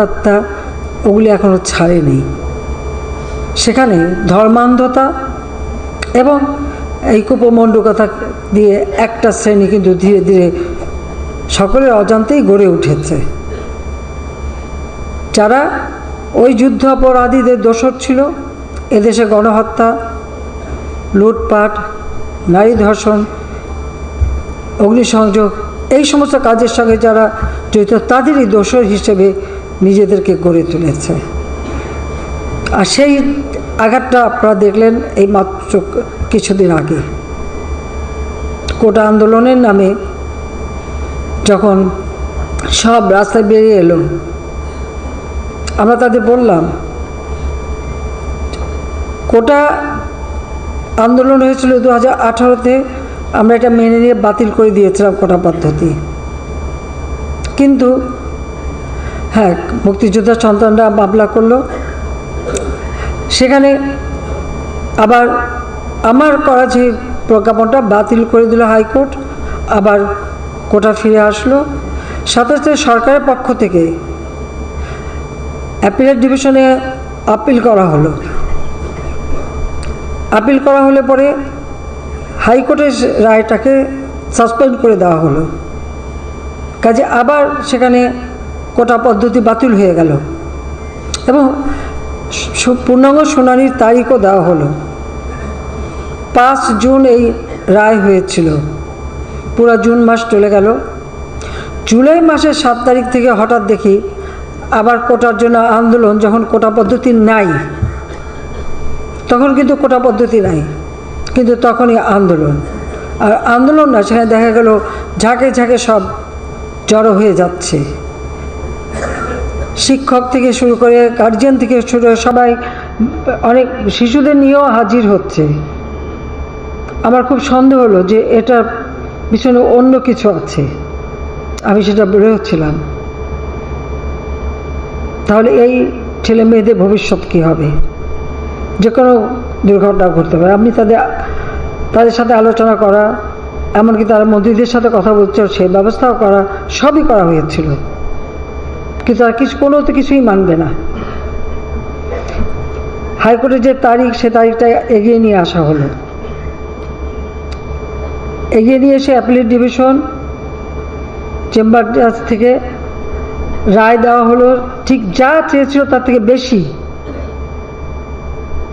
প্রেতাত্মা ওগুলি এখনও ছাড়েনি। সেখানে ধর্মান্ধতা এবং এই কুপমণ্ডকতা দিয়ে একটা শ্রেণি কিন্তু ধীরে ধীরে সকলের অজান্তেই গড়ে উঠেছে। যারা ওই যুদ্ধ অপরাধীদের দোষর ছিল, এদেশে গণহত্যা, লুটপাট, নারী ধর্ষণ, অগ্নিসংযোগ, এই সমস্ত কাজের সঙ্গে যারা জড়িত, তাদেরই দোষর হিসেবে নিজেদেরকে গড়ে তুলেছে। আর সেই আঘাতটা আপনারা দেখলেন এই মাত্র কিছুদিন আগে। কোটা আন্দোলনের নামে যখন সব রাস্তায় বেরিয়ে এলো, আমরা তাদের বললাম, কোটা আন্দোলন হয়েছিল দু হাজার আঠারোতে, আমরা এটা মেনে নিয়ে বাতিল করে দিয়েছিলাম কোটা পদ্ধতি। কিন্তু হ্যাঁ মুক্তিযোদ্ধার সন্তানরা মামলা করল। সেখানে আবার আমার করা যে প্রজ্ঞাপনটা বাতিল করে দিল হাইকোর্ট, আবার কোটা ফিরে আসলো। সাথে সরকারের পক্ষ থেকে অ্যাপিলেট ডিভিশনে আপিল করা হলো। আপিল করা হলে পরে হাইকোর্টের রায়টাকে সাসপেন্ড করে দেওয়া হলো। কাজে আবার সেখানে কোটা পদ্ধতি বাতিল হয়ে গেল। এবং পূর্ণাঙ্গ শুনানির তারিখও দেওয়া হলো। পাঁচ জুন এই রায় হয়েছিল। পুরো জুন মাস চলে গেল। জুলাই মাসের সাত তারিখ থেকে হঠাৎ দেখি আবার কোটার জন্য আন্দোলন যখন কোটা পদ্ধতি নাই, তখন কিন্তু কোটা পদ্ধতি নাই, কিন্তু তখনই আন্দোলন। আর আন্দোলন না, সেখানে দেখা গেল ঝাঁকে ঝাঁকে সব জড়ো হয়ে যাচ্ছে। শিক্ষক থেকে শুরু করে গার্জিয়ান থেকে শুরু সবাই, অনেক শিশুদের নিয়েও হাজির হচ্ছে। আমার খুব সন্দেহ হলো যে এটার পিছনে অন্য কিছু আছে। আমি সেটা বেড়ে হচ্ছিলাম। তাহলে এই ছেলে মেয়েদের ভবিষ্যৎ কী হবে? যে কোনো দুর্ঘটনা ঘটতে পারে। আপনি তাদের তাদের সাথে আলোচনা করা, এমনকি তারা মন্ত্রীদের সাথে কথা বলছে সেই ব্যবস্থাও করা, সবই করা হয়েছিল। কিন্তু আর কিছু, কোনো তো কিছুই মানবে না। হাইকোর্টের যে তারিখ, সে তারিখটা এগিয়ে নিয়ে আসা হলো। এগিয়ে নিয়ে এসে অ্যাপিলেট ডিভিশন চেম্বার জাজ থেকে রায় দেওয়া হলো, ঠিক যা চেয়েছিল তার থেকে বেশি,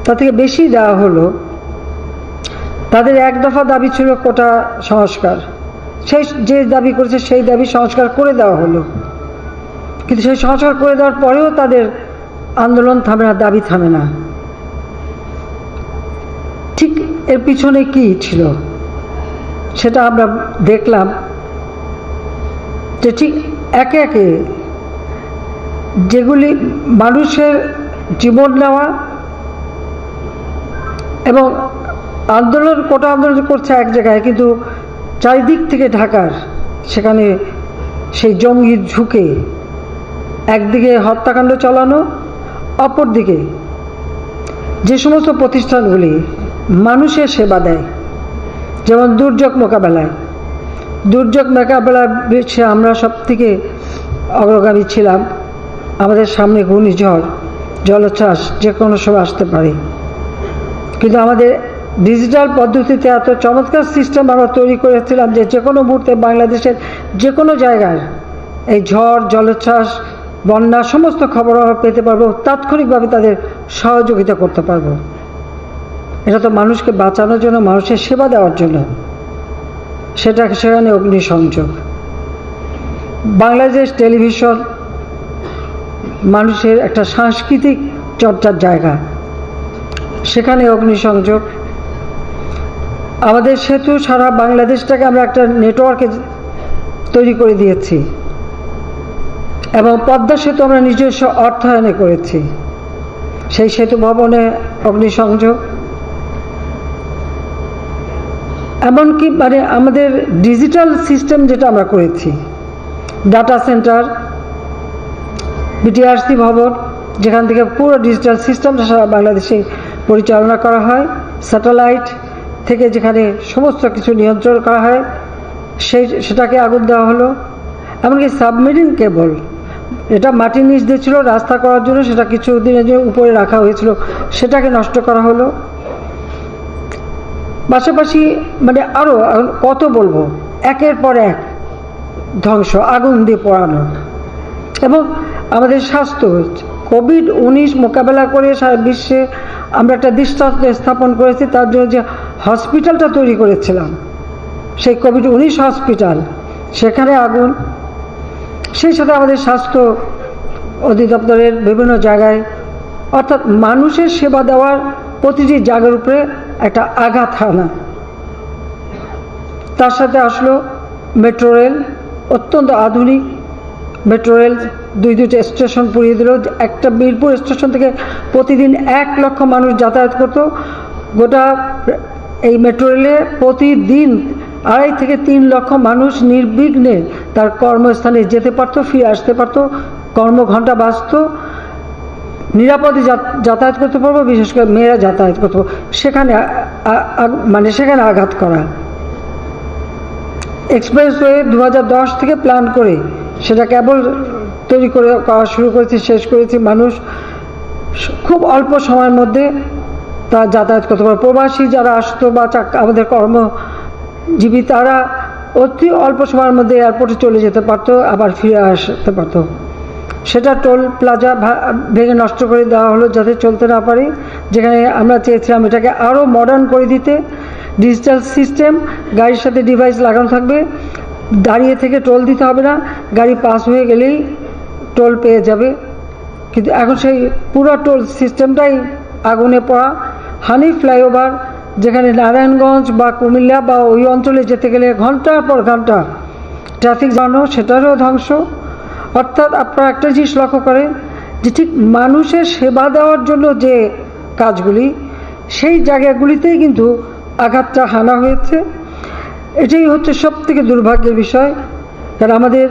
তার থেকে বেশি দেওয়া হলো, তাদের এক দফা দাবি ছিল কোটা সংস্কার। সেই যে দাবি করেছে, সেই দাবি সংস্কার করে দেওয়া হলো। কিন্তু সেই সংস্কার করে দেওয়ার পরেও তাদের আন্দোলন থামে না, দাবি থামে না। ঠিক এর পিছনে কি ছিল? সেটা আমরা দেখলাম যে ঠিক একে একে যেগুলি মানুষের জীবন নেওয়া এবং আন্দোলন, কোটা আন্দোলন করছে এক জায়গায়, কিন্তু চারিদিক থেকে ঢাকার, সেখানে সেই জঙ্গি ঝুঁকে একদিকে হত্যাকাণ্ড চালানো, অপরদিকে যে সমস্ত প্রতিষ্ঠানগুলি মানুষের সেবা দেয়, যেমন দুর্যোগ মোকাবেলায়। দুর্যোগ মোকাবেলায় সে আমরা সব থেকে অগ্রগামী ছিলাম। আমাদের সামনে ঘূর্ণিঝড়, জলোচ্ছ্বাস যে কোনো সময় আসতে পারে। কিন্তু আমাদের ডিজিটাল পদ্ধতিতে এত চমৎকার সিস্টেম আমরা তৈরি করেছিলাম যে যে কোনো মুহূর্তে বাংলাদেশের যে কোনো জায়গার এই ঝড়, জলোচ্ছ্বাস বন্যা, সমস্ত খবর পেতে পারব, তাৎক্ষণিকভাবে তাদের সহযোগিতা করতে পারব। এটা তো মানুষকে বাঁচানোর জন্য, মানুষের সেবা দেওয়ার জন্য। সেটা সেখানে অগ্নিসংযোগ। বাংলাদেশ টেলিভিশন মানুষের একটা সাংস্কৃতিক চর্চার জায়গা। সেখানে অগ্নিসংযোগ। আমাদের সেতু সারা বাংলাদেশটাকে আমরা একটা নেটওয়ার্কে তৈরি করে দিয়েছি। এবং পদ্মা সেতু আমরা নিজস্ব অর্থায়নে করেছি। সেই সেতু ভবনে অগ্নিসংযোগ। এমনকি মানে আমাদের ডিজিটাল সিস্টেম যেটা আমরা করেছি, ডাটা সেন্টার, বিটিআরসি ভবন, যেখান থেকে পুরো ডিজিটাল সিস্টেমটা সারা বাংলাদেশে পরিচালনা করা হয়, স্যাটেলাইট থেকে যেখানে সমস্ত কিছু নিয়ন্ত্রণ করা হয়, সেই সেটাকে আগুন দেওয়া হলো। এমনকি সাবমেরিন কেবল এটা মাটির নিচ দিয়ে ছিল, রাস্তা করার জন্য সেটা কিছু দিনের জন্য উপরে রাখা হয়েছিল। সেটাকে নষ্ট করা হলো। পাশাপাশি মানে আরও কত বলব? একের পর এক ধ্বংস, আগুন দিয়ে পোড়ানো। এবং আমাদের স্বাস্থ্য কোভিড উনিশ মোকাবেলা করে সারা বিশ্বে আমরা একটা দৃষ্টান্ত স্থাপন করেছি, তার জন্য যে হসপিটালটা তৈরি করেছিলাম, সেই কোভিড উনিশ হসপিটাল, সেখানে আগুন সেই সাথে আমাদের স্বাস্থ্য অধিদপ্তরের বিভিন্ন জায়গায়, অর্থাৎ মানুষের সেবা দেওয়ার প্রতিটি জায়গার উপরে একটা আঘাত হানা তার সাথে আসলো মেট্রো রেল, অত্যন্ত আধুনিক মেট্রো রেল। দুই দুইটা স্টেশন পুড়িয়ে দিল। একটা মিরপুর স্টেশন থেকে প্রতিদিন এক লক্ষ মানুষ যাতায়াত করতো। গোটা এই মেট্রো রেলে প্রতিদিন আড়াই থেকে তিন লক্ষ মানুষ নির্বিঘ্নে তার কর্মস্থানে যেতে পারতো, ফিরে আসতে পারতো, কর্মঘণ্টা বাঁচত, নিরাপদে যাতায়াত করতে পারব বিশেষ করে মেয়েরা যাতায়াত করতে। পারব সেখানে মানে সেখানে আঘাত করা। এক্সপ্রেসওয়ে দু থেকে প্ল্যান করে সেটা কেবল তৈরি করে করা শুরু করেছি, শেষ করেছি মানুষ। খুব অল্প সময়ের মধ্যে তা যাতায়াত করতে পারে প্রবাসী যারা আসতো বা আমাদের কর্মজীবী তারা অতি অল্প সময়ের মধ্যে এয়ারপোর্টে চলে যেতে পারতো, আবার ফিরে আসতে পারতো। সেটা টোল প্লাজা ভেঙে নষ্ট করে দেওয়া হলো যাতে চলতে না পারে। যেখানে আমরা চেয়েছিলাম এটাকে আরও মডার্ন করে দিতে। ডিজিটাল সিস্টেম গাড়ির সাথে ডিভাইস লাগানো থাকবে। দাঁড়িয়ে থেকে টোল দিতে হবে না। গাড়ি পাস হয়ে গেলেই টোল পেয়ে যাবে। কিন্তু এখন সেই পুরো টোল সিস্টেমটাই আগুনে পড়া। হানি ফ্লাইওভার যেখানে নারায়ণগঞ্জ বা কুমিল্লা বা ওই অঞ্চলে যেতে গেলে ঘণ্টার পর ঘণ্টা ট্রাফিক জানো সেটারও ধ্বংস। অর্থাৎ আপনারা একটা জিনিস লক্ষ্য করেন যে ঠিক মানুষের সেবা দেওয়ার জন্য যে কাজগুলি, সেই জায়গাগুলিতেই কিন্তু আঘাতটা হানা হয়েছে। এটাই হচ্ছে সব থেকে দুর্ভাগ্যের বিষয়। কারণ আমাদের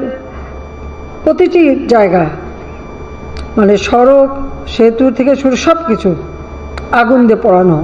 প্রতিটি জায়গা মানে সড়ক, সেতু থেকে শুরু সব কিছু আগুন দিয়ে পড়ানো।